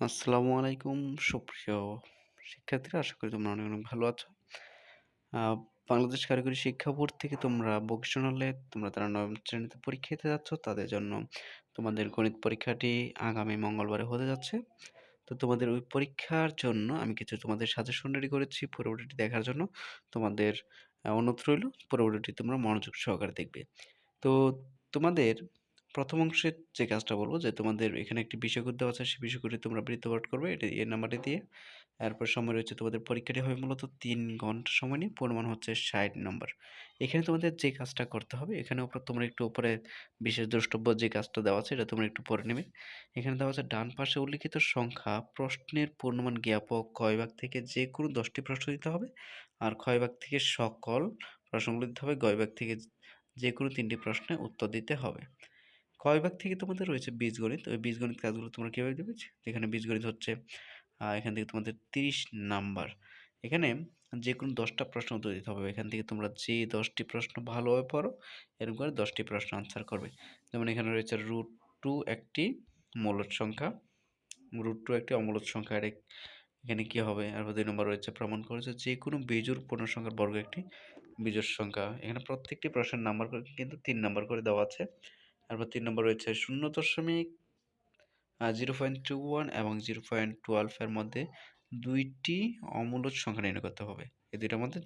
আসসালামু আলাইকুম। সুপ্রিয় শিক্ষার্থীরা, আশা করি তোমরা অনেক অনেক ভালো আছো। বাংলাদেশ কারিগরি শিক্ষা বোর্ড থেকে তোমরা ভোকেশনালে তোমরা তারা নবম শ্রেণীতে পরীক্ষা দিতে যাচ্ছ, তাদের জন্য তোমাদের গণিত পরীক্ষাটি আগামী মঙ্গলবারে হতে যাচ্ছে। তো তোমাদের ওই পরীক্ষার জন্য আমি কিছু তোমাদের সাজেশন রেডি করেছি পরবর্তীটি দেখার জন্য। তোমাদের অনুরোধ রইল পরবর্তীটি তোমরা মনোযোগ সহকারে দেখবে। তো তোমাদের প্রথম অংশের যে কাজটা বলব যে তোমাদের এখানে একটি বিষয়কোড দেওয়া আছে, সেই বিষয়কোডটি তোমরা বৃত্তপাঠ করবে, এটা এই নাম্বারটি দিয়ে। এরপর সময় রয়েছে তোমাদের পরীক্ষাটি হবে মূলত তিন ঘণ্টা সময় নিয়ে, পরিমাণ হচ্ছে ষাট নম্বর এখানে তোমাদের যে কাজটা করতে হবে, এখানে উপর তোমরা একটু উপরে বিশেষ দ্রষ্টব্য যে কাজটা দেওয়া আছে, এটা তোমরা একটু পরে নেবে। এখানে দেওয়া আছে ডান পাশে উল্লিখিত সংখ্যা, প্রশ্নের পূর্ণমান জ্ঞাপক, কয় ভাগ থেকে যে কোনো দশটি প্রশ্ন দিতে হবে। আর ক্ষয় ভাগ থেকে সকল প্রশ্নগুলো দিতে হবে গয় ভাগ থেকে যে কোনো তিনটি প্রশ্নের উত্তর দিতে হবে। কয় ভাগ থেকে তোমাদের রয়েছে বীজগণিত? ওই বীজগণিত কাজগুলো তোমরা কীভাবে দেবে? এখানে বীজগণিত হচ্ছে এখান থেকে তোমাদের তিরিশ নাম্বার। এখানে যে কোনো দশটা প্রশ্ন উত্তর দিতে হবে। এখান থেকে তোমরা যে দশটি প্রশ্ন ভালোভাবে পড়ো, এরকম করে দশটি প্রশ্ন আনসার করবে। যেমন এখানে রয়েছে রুট টু একটি মূলদ সংখ্যা। রুট টু একটি অমূলদ সংখ্যা। এখানে কি হবে? আর দুই নম্বর রয়েছে, প্রমাণ করেছে যে কোনো বিজুর পূর্ণ সংখ্যার বর্গ একটি বিজোড় সংখ্যা। এখানে প্রত্যেকটি প্রশ্নের নাম্বার কিন্তু তিন নাম্বার করে দেওয়া আছে। তারপর তিন নম্বর রয়েছে শূন্য দশমিক জিরো পয়েন্ট টু ওয়ান এবং জিরো পয়েন্ট টুয়েলভের মধ্যে দুইটি অমূলদ সংখ্যা নির্ণয় করতে হবে। এই দুইটার মধ্যে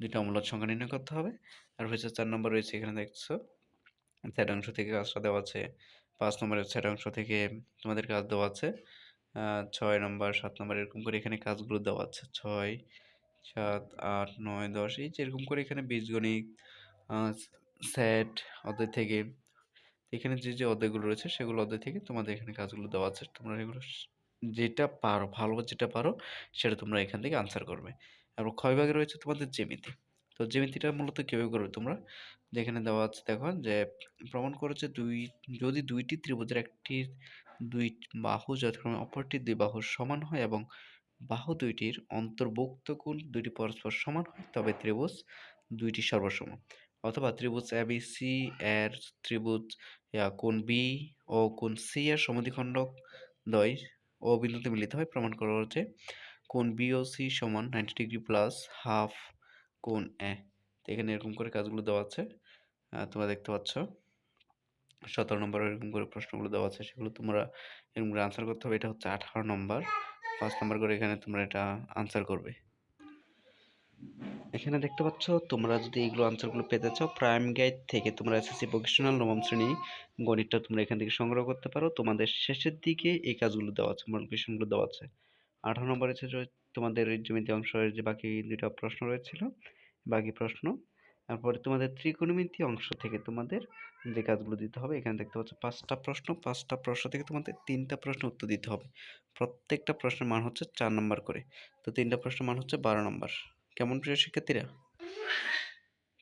দুইটা অমূলদ সংখ্যা নির্ণয় করতে হবে। আর হচ্ছে চার নম্বর রয়েছে এখানে দেখছ অংশ থেকে কাজটা দেওয়া আছে, পাঁচ নম্বরের অংশ থেকে তোমাদের কাজ দেওয়া আছে ছয় নম্বর, সাত নম্বর এরকম করে এখানে কাজগুলো দেওয়া আছে, ছয়, সাত, আট, নয়, দশ, এই যেরকম করে এখানে বীজগণিত সেট অধ্যায় থেকে এখানে যে যে অধ্যায়গুলো রয়েছে, সেগুলো অধ্যায় থেকে তোমাদের এখানে কাজগুলো দেওয়া আছে। তোমরা এগুলো যেটা পারো, ভালো যেটা পারো, সেটা তোমরা এখান থেকে আনসার করবে। এবং ক্ষয় ভাগে রয়েছে তোমাদের জ্যামিতি। তো জ্যামিতিটা মূলত কীভাবে করবে তোমরা? যেখানে দেওয়া আছে, দেখো, যে প্রমাণ করেছে দুই, যদি দুইটি ত্রিভুজের একটি দুই বাহু যথাক্রমে অপরটির দুই বাহুর সমান হয় এবং বাহু দুইটির অন্তর্ভুক্ত কোণ দুইটি পরস্পর সমান হয়, তবে ত্রিভুজ দুইটি সর্বসম। অথবা ত্রিভুজ এ বি সি এর ত্রিভুজ কোণ বি ও কোণ সি এর সমদ্বিখণ্ডক দ্বয় ও বিন্দুতে মিলিত হয়, প্রমাণ করা হচ্ছে কোণ বি ও সি সমান নাইনটি ডিগ্রি প্লাস হাফ কোণ এ এখানে এরকম করে কাজগুলো দেওয়া আছে। তোমরা দেখতে পাচ্ছ। সতেরো নম্বর এরকম করে প্রশ্নগুলো দেওয়া আছে, সেগুলো তোমরা এরকম করে আনসার করতে হবে। এটা হচ্ছে আঠারো নম্বর। পাঁচ নম্বর করে এখানে তোমরা এটা আনসার করবে। এখানে দেখতে পাচ্ছ, তোমরা যদি এইগুলো আনসারগুলো পেতে চাও, প্রাইম গাইড থেকে তোমরা এসএসসি ভোকেশনাল নবম শ্রেণি গণিতটা তোমরা এখান থেকে সংগ্রহ করতে পারো। তোমাদের শেষের দিকে এই কাজগুলো দেওয়া আছে মডেল কোয়েশনগুলো দেওয়া আছে। আঠারো নম্বর হচ্ছে তোমাদের জ্যামিতি অংশের যে বাকি দুইটা প্রশ্ন রয়েছিল, বাকি প্রশ্ন। তারপরে তোমাদের ত্রিকোণমিতি অংশ থেকে তোমাদের যে কাজগুলো দিতে হবে, এখানে দেখতে পাচ্ছ পাঁচটা প্রশ্ন পাঁচটা প্রশ্ন থেকে তোমাদের তিনটা প্রশ্ন উত্তর দিতে হবে। প্রত্যেকটা প্রশ্নের মান হচ্ছে চার নম্বর করে। তো তিনটা প্রশ্নের মান হচ্ছে বারো নম্বর। কেমন প্রিয় শিক্ষার্থীরা?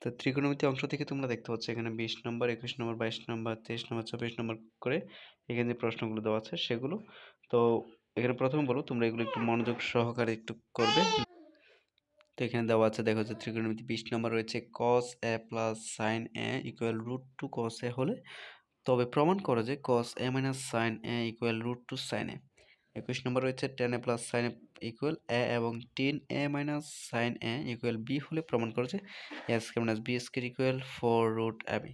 তো ত্রিকোণমিতি অংশ থেকে তোমরা দেখতে পাচ্ছ, এখানে বিশ নম্বর, একুশ নম্বর, বাইশ নম্বর, তেইশ নম্বর, চব্বিশ নম্বর করে এখানে যে প্রশ্নগুলো দেওয়া আছে সেগুলো। তো এখানে প্রথমে বলো, তোমরা এগুলো একটু মনোযোগ সহকারে একটু করবে। তো এখানে দেওয়া আছে, দেখো যে ত্রিকোণমিতি বিশ নম্বর রয়েছে cos A plus sine A equal root two cos A হলে। তবে প্রমাণ করো যে cos A minus sine A equal root two sine A একুশ নম্বর রয়েছে tan A plus sine A equal A এবং tan A minus sine A equal B হলে প্রমাণ করেছে A square minus B square equal four root A B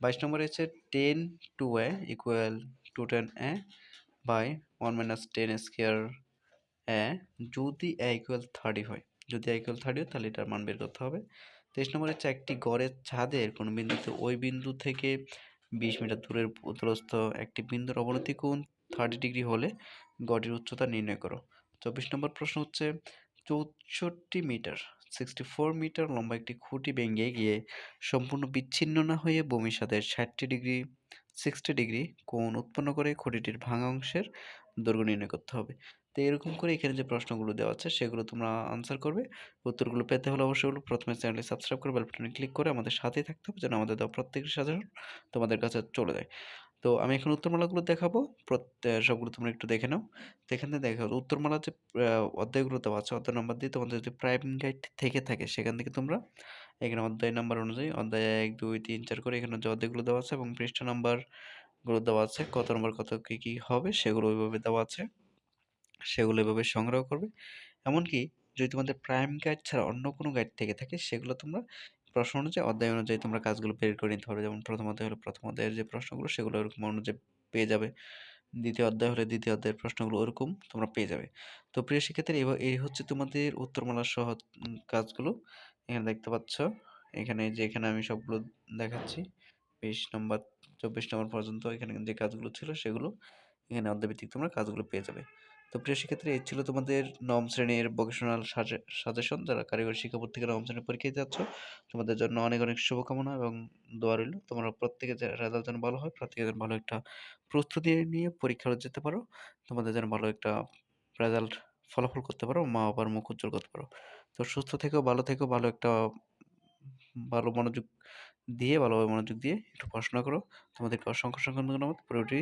বাইশ নম্বর রয়েছে tan two A equal two tan A by one minus tan square A যদি A equal thirty হয়। যদি A equal thirty হয়, তাহলে এটার মান বের করতে হবে। তেইশ নম্বর হচ্ছে একটি গড়ের ছাদের, কোনো বিন্দুতে ওই বিন্দু থেকে বিশ মিটার দূরের দূরস্থ একটি বিন্দুর অবনতি কোণ থার্টি ডিগ্রি হলে গড়ের উচ্চতা নির্ণয় করো। চব্বিশ নম্বর প্রশ্ন হচ্ছে, চৌষট্টি মিটার সিক্সটি ফোর মিটার লম্বা একটি খুঁটি ভেঙে গিয়ে সম্পূর্ণ বিচ্ছিন্ন না হয়ে ভূমির সাথে ষাটটি ডিগ্রি সিক্সটি ডিগ্রি কোণ উৎপন্ন করে খুঁটিটির ভাঙা অংশের দৈর্ঘ্য নির্ণয় করতে হবে। তো এরকম করে এখানে যে প্রশ্নগুলো দেওয়া আছে, সেগুলো তোমরা আনসার করবে। উত্তরগুলো পেতে হলে অবশ্যই হলো প্রথমে চ্যানেলটি সাবস্ক্রাইব করে বেল বাটনে ক্লিক করে আমাদের সাথেই থাকতে হবে, যেন আমাদের দেওয়া প্রত্যেকটি সাধারণ তোমাদের কাছে চলে যায়। তো আমি এখন উত্তরমালাগুলো দেখাবো। সবগুলো তোমরা একটু দেখে নাও। তো এখানে দেখো উত্তরমালার যে অধ্যায়গুলো দেওয়া আছে, অধ্যায় নাম্বার দিয়ে তোমাদের যদি প্রাইম গাইড থেকে থাকে, সেখান থেকে তোমরা এখানে অধ্যায় নাম্বার অনুযায়ী, অধ্যায় এক, দুই, তিন, চার করে এখানে যে অধ্যায়গুলো দেওয়া আছে এবং পৃষ্ঠা নাম্বারগুলো দেওয়া আছে, কত নম্বর কত কী কী হবে, সেগুলো ওইভাবে দেওয়া আছে। সেগুলো এভাবে সংগ্রহ করবে। এমনকি যদি তোমাদের প্রাইম গাইড ছাড়া অন্য কোনো গাইড থেকে থাকে, সেগুলো তোমরা প্রশ্ন অনুযায়ী, অধ্যায় অনুযায়ী তোমরা কাজগুলো বের করে নিতে পারবে যেমন প্রথম অধ্যায় হলে প্রথম অধ্যায়ের যে প্রশ্নগুলো, সেগুলো ওরকম অনুযায়ী পেয়ে যাবে। দ্বিতীয় অধ্যায় হলে দ্বিতীয় অধ্যায়ের প্রশ্নগুলো ওরকম তোমরা পেয়ে যাবে। তো প্রিয় শিক্ষার্থী এই হচ্ছে তোমাদের উত্তরমালার সহ কাজগুলো। এখানে দেখতে পাচ্ছ, এখানে যে, এখানে আমি সবগুলো দেখাচ্ছি। বিশ নম্বর, চব্বিশ নম্বর পর্যন্ত এখানে যে কাজগুলো ছিল, সেগুলো এখানে অধ্যায়ভিত্তিক তোমরা কাজগুলো পেয়ে যাবে। তো প্রিয় শিক্ষার্থী, এই ছিল তোমাদের নবম শ্রেণির ভোকেশনাল সাজেশন যারা কারিগরি শিক্ষা বোর্ড থেকে নবম শ্রেণির পরীক্ষা দিতে যাচ্ছ, তোমাদের জন্য অনেক অনেক শুভকামনা এবং দোয়া রইল। তোমরা প্রত্যেকে রেজাল্ট যেন ভালো হয়, প্রত্যেকে যেন ভালো একটা প্রস্তুতি নিয়ে পরীক্ষা যেতে পারো। তোমাদের যেন ভালো একটা রেজাল্ট ফলাফল করতে পারো, মা বাবার মুখ উজ্জ্বল করতে পারো। তো সুস্থ থেকেও ভালো থেকেও ভালো একটা ভালো মনোযোগ দিয়ে, ভালোভাবে মনোযোগ দিয়ে একটু পড়াশোনা করো। তোমাদেরকে অসংখ্য অসংখ্য ধন্যবাদ। পুরোটি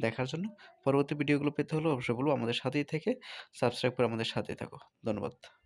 দেখার জন্য। পরবর্তী ভিডিওগুলো পেতে হলে অবশ্যই বলব আমাদের সাথেই থেকে। সাবস্ক্রাইব করে আমাদের সাথেই থাকো। ধন্যবাদ।